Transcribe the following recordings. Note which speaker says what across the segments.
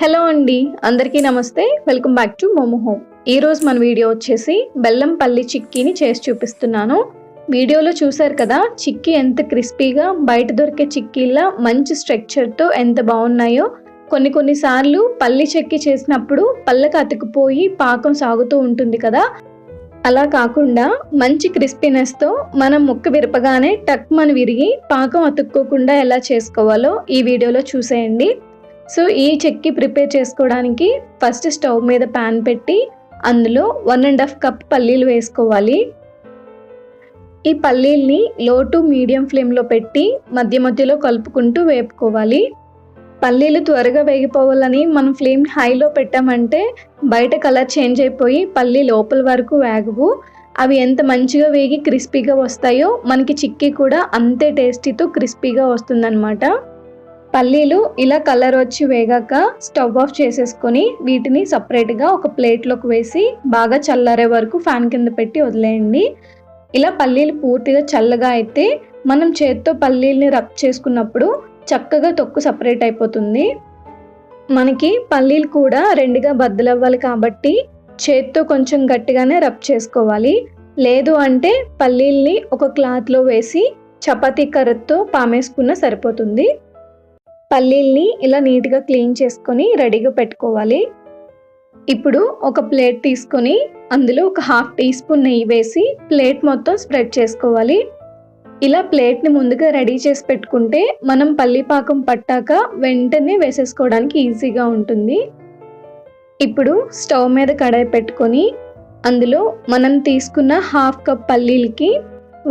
Speaker 1: Hello అండి అందరికీ నమస్తే. Welcome back to Momo Home. ఈ రోజు మన వీడియో వచ్చేసి బెల్లం పల్లి చిక్కీని చేసి చూపిస్తున్నాను. వీడియోలో చూసారు కదా చిక్కీ ఎంత క్రిస్పీగా బయట దొరికే చిక్కీలా మంచి స్ట్రక్చర్తో ఎంత బాగున్నాయో. కొన్ని కొన్నిసార్లు పల్లి చెక్కి చేసినప్పుడు పళ్ళకు అతుకుపోయి పాకం సాగుతూ ఉంటుంది కదా. అలా కాకుండా మంచి క్రిస్పీనెస్తో మనం ముక్క విరపగానే టక్ మన విరిగి పాకం అతుక్కోకుండా ఎలా చేసుకోవాలో ఈ వీడియోలో చూసేయండి. సో ఈ చెక్కి ప్రిపేర్ చేసుకోవడానికి ఫస్ట్ స్టవ్ మీద ప్యాన్ పెట్టి అందులో వన్ అండ్ హాఫ్ కప్ పల్లీలు వేసుకోవాలి. ఈ పల్లీల్ని లో టు మీడియం ఫ్లేమ్లో పెట్టి మధ్య మధ్యలో కలుపుకుంటూ వేపుకోవాలి. పల్లీలు త్వరగా వేగిపోవాలని మనం ఫ్లేమ్ హైలో పెట్టామంటే బయట కలర్ చేంజ్ అయిపోయి పల్లి లోపల వరకు వేగవు. అవి ఎంత మంచిగా వేగి క్రిస్పీగా వస్తాయో మనకి చిక్కీ కూడా అంతే టేస్టీతో క్రిస్పీగా వస్తుందన్నమాట. పల్లీలు ఇలా కలర్ వచ్చి వేగాక స్టవ్ ఆఫ్ చేసేసుకొని వీటిని సపరేట్గా ఒక ప్లేట్లోకి వేసి బాగా చల్లారే వరకు ఫ్యాన్ కింద పెట్టి వదిలేయండి. ఇలా పల్లీలు పూర్తిగా చల్లగా అయితే మనం చేత్తో పల్లీల్ని రబ్ చేసుకున్నప్పుడు చక్కగా తొక్కు సపరేట్ అయిపోతుంది. మనకి పల్లీలు కూడా రెండుగా బద్దలవ్వాలి కాబట్టి చేత్తో కొంచెం గట్టిగానే రబ్ చేసుకోవాలి. లేదు అంటే పల్లీల్ని ఒక క్లాత్లో వేసి చపాతీ కర్రతో పామేసుకున్న సరిపోతుంది. పల్లీల్ని ఇలా నీట్గా క్లీన్ చేసుకొని రెడీగా పెట్టుకోవాలి. ఇప్పుడు ఒక ప్లేట్ తీసుకొని అందులో ఒక హాఫ్ టీ స్పూన్ నెయ్యి వేసి ప్లేట్ మొత్తం స్ప్రెడ్ చేసుకోవాలి. ఇలా ప్లేట్ని ముందుగా రెడీ చేసి పెట్టుకుంటే మనం పల్లీపాకం పట్టాక వెంటనే వేసేసుకోవడానికి ఈజీగా ఉంటుంది. ఇప్పుడు స్టవ్ మీద కడాయి పెట్టుకొని అందులో మనం తీసుకున్న హాఫ్ కప్ పల్లీలకి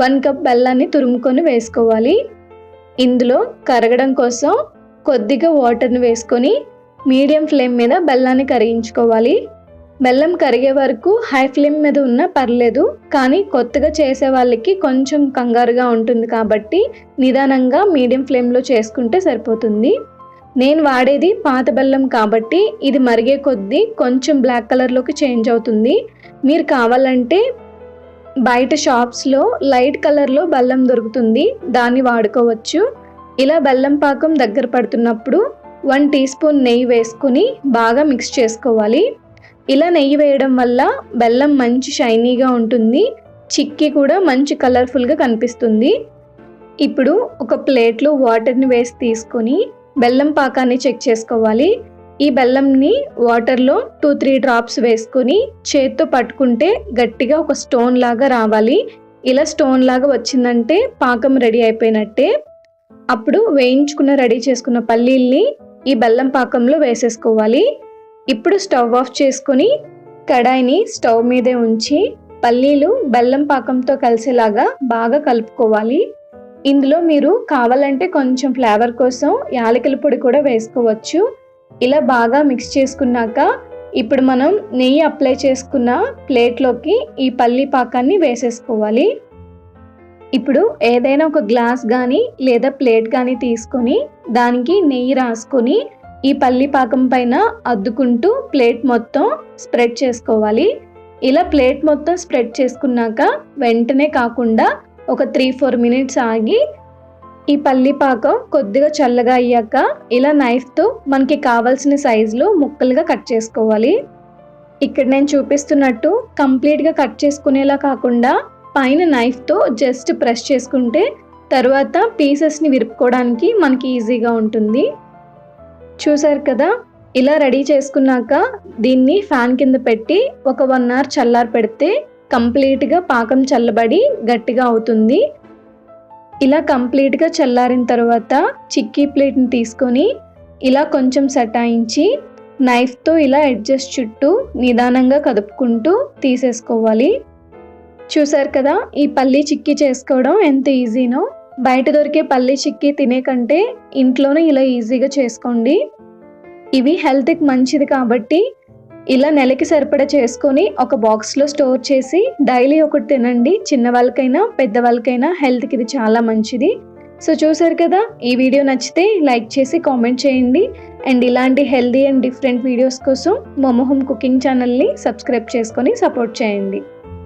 Speaker 1: వన్ కప్ బెల్లాన్ని తురుముకొని వేసుకోవాలి. ఇందులో కరగడం కోసం కొద్దిగా వాటర్ని వేసుకొని మీడియం ఫ్లేమ్ మీద బెల్లాన్ని కరిగించుకోవాలి. బెల్లం కరిగే వరకు హై ఫ్లేమ్ మీద ఉన్నా పర్లేదు కానీ కొత్తగా చేసే వాళ్ళకి కొంచెం కంగారుగా ఉంటుంది కాబట్టి నిదానంగా మీడియం ఫ్లేమ్లో చేసుకుంటే సరిపోతుంది. నేను వాడేది పాత బెల్లం కాబట్టి ఇది మరిగే కొద్దీ కొంచెం బ్లాక్ కలర్లోకి చేంజ్ అవుతుంది. మీరు కావాలంటే బయట షాప్స్లో లైట్ కలర్లో బెల్లం దొరుకుతుంది దాన్ని వాడుకోవచ్చు. ఇలా బెల్లం పాకం దగ్గర పడుతున్నప్పుడు వన్ టీ స్పూన్ నెయ్యి వేసుకుని బాగా మిక్స్ చేసుకోవాలి. ఇలా నెయ్యి వేయడం వల్ల బెల్లం మంచి షైనీగా ఉంటుంది. చిక్కీ కూడా మంచి కలర్ఫుల్గా కనిపిస్తుంది. ఇప్పుడు ఒక ప్లేట్లో వాటర్ని వేసి తీసుకొని బెల్లం పాకాన్ని చెక్ చేసుకోవాలి. ఈ బెల్లంని వాటర్లో టూ త్రీ డ్రాప్స్ వేసుకొని చేత్తో పట్టుకుంటే గట్టిగా ఒక స్టోన్ లాగా రావాలి. ఇలా స్టోన్ లాగా వచ్చిందంటే పాకం రెడీ అయిపోయినట్టే. అప్పుడు వేయించుకున్న రెడీ చేసుకున్న పల్లీల్ని ఈ బెల్లం పాకంలో వేసేసుకోవాలి. ఇప్పుడు స్టవ్ ఆఫ్ చేసుకొని కడాయిని స్టవ్ మీదే ఉంచి పల్లీలు బెల్లం పాకంతో కలిసేలాగా బాగా కలుపుకోవాలి. ఇందులో మీరు కావాలంటే కొంచెం ఫ్లేవర్ కోసం యాలకుల పొడి కూడా వేసుకోవచ్చు. ఇలా బాగా మిక్స్ చేసుకున్నాక ఇప్పుడు మనం నెయ్యి అప్లై చేసుకున్న ప్లేట్లోకి ఈ పల్లీ పాకాన్ని వేసేసుకోవాలి. ఇప్పుడు ఏదైనా ఒక గ్లాస్ కానీ లేదా ప్లేట్ కానీ తీసుకొని దానికి నెయ్యి రాసుకొని ఈ పల్లి పాకం పైన అద్దుకుంటూ ప్లేట్ మొత్తం స్ప్రెడ్ చేసుకోవాలి. ఇలా ప్లేట్ మొత్తం స్ప్రెడ్ చేసుకున్నాక వెంటనే కాకుండా ఒక త్రీ ఫోర్ మినిట్స్ ఆగి ఈ పల్లి పాకం కొద్దిగా చల్లగా అయ్యాక ఇలా నైఫ్తో మనకి కావాల్సిన సైజులో ముక్కలుగా కట్ చేసుకోవాలి. ఇక్కడ నేను చూపిస్తున్నట్టు కంప్లీట్గా కట్ చేసుకునేలా కాకుండా పైన నైఫ్తో జస్ట్ ప్రెస్ చేసుకుంటే తర్వాత పీసెస్ని విరుపుకోవడానికి మనకి ఈజీగా ఉంటుంది. చూసారు కదా? ఇలా రెడీ చేసుకున్నాక దీన్ని ఫ్యాన్ కింద పెట్టి ఒక వన్ అవర్ చల్లారి పెడితే కంప్లీట్గా పాకం చల్లబడి గట్టిగా అవుతుంది. ఇలా కంప్లీట్గా చల్లారిన తర్వాత చిక్కీ ప్లేట్ని తీసుకొని ఇలా కొంచెం సటాయించి నైఫ్తో ఇలా అడ్జస్ట్ చుట్టూ నిదానంగా కదుపుకుంటూ తీసేసుకోవాలి. చూసారు కదా ఈ పల్లీ చిక్కీ చేసుకోవడం ఎంత ఈజీనో? బయట దొరికే పల్లీ చిక్కీ తినే కంటే ఇంట్లోనే ఇలా ఈజీగా చేసుకోండి. ఇవి హెల్త్కి మంచిది కాబట్టి ఇలా నెలకి సరిపడా చేసుకొని ఒక బాక్స్లో స్టోర్ చేసి డైలీ ఒకటి తినండి. చిన్న వాళ్ళకైనా పెద్దవాళ్ళకైనా హెల్త్కి ఇది చాలా మంచిది. సో చూసారు కదా ఈ వీడియో నచ్చితే లైక్ చేసి కామెంట్ చేయండి. అండ్ ఇలాంటి హెల్దీ అండ్ డిఫరెంట్ వీడియోస్ కోసం మొమోహోమ్ కుకింగ్ ఛానల్ని సబ్స్క్రైబ్ చేసుకొని సపోర్ట్ చేయండి.